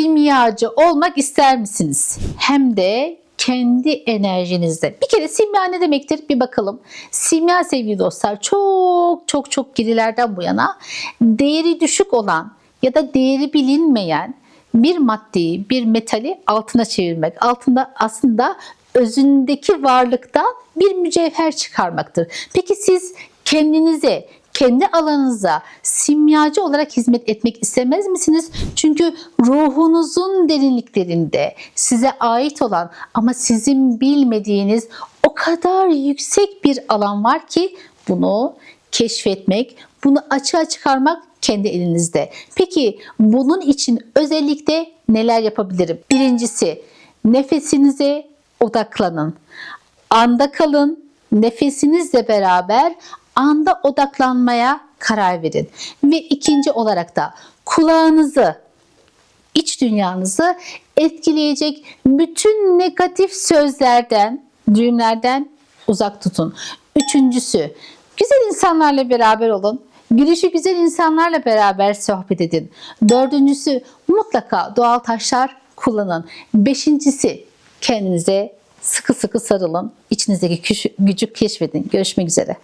simyacı olmak ister misiniz? Hem de kendi enerjinizde. Bir kere simya ne demektir? Bir bakalım. Simya sevgili dostlar çok çok çok gerilerden bu yana değeri düşük olan ya da değeri bilinmeyen bir maddeyi, bir metali altına çevirmek. Altında aslında özündeki varlıktan bir mücevher çıkarmaktır. Peki siz kendinize, kendi alanınıza simyacı olarak hizmet etmek istemez misiniz? Çünkü ruhunuzun derinliklerinde size ait olan ama sizin bilmediğiniz o kadar yüksek bir alan var ki bunu keşfetmek, bunu açığa çıkarmak kendi elinizde. Peki bunun için özellikle neler yapabilirim? Birincisi nefesinize odaklanın. Anda kalın, nefesinizle beraber anda odaklanmaya karar verin. Ve ikinci olarak da kulağınızı, iç dünyanızı etkileyecek bütün negatif sözlerden, düğümlerden uzak tutun. Üçüncüsü, güzel insanlarla beraber olun. Gülüşü güzel insanlarla beraber sohbet edin. Dördüncüsü, mutlaka doğal taşlar kullanın. Beşincisi, kendinize sıkı sıkı sarılın. İçinizdeki gücü keşfedin. Görüşmek üzere.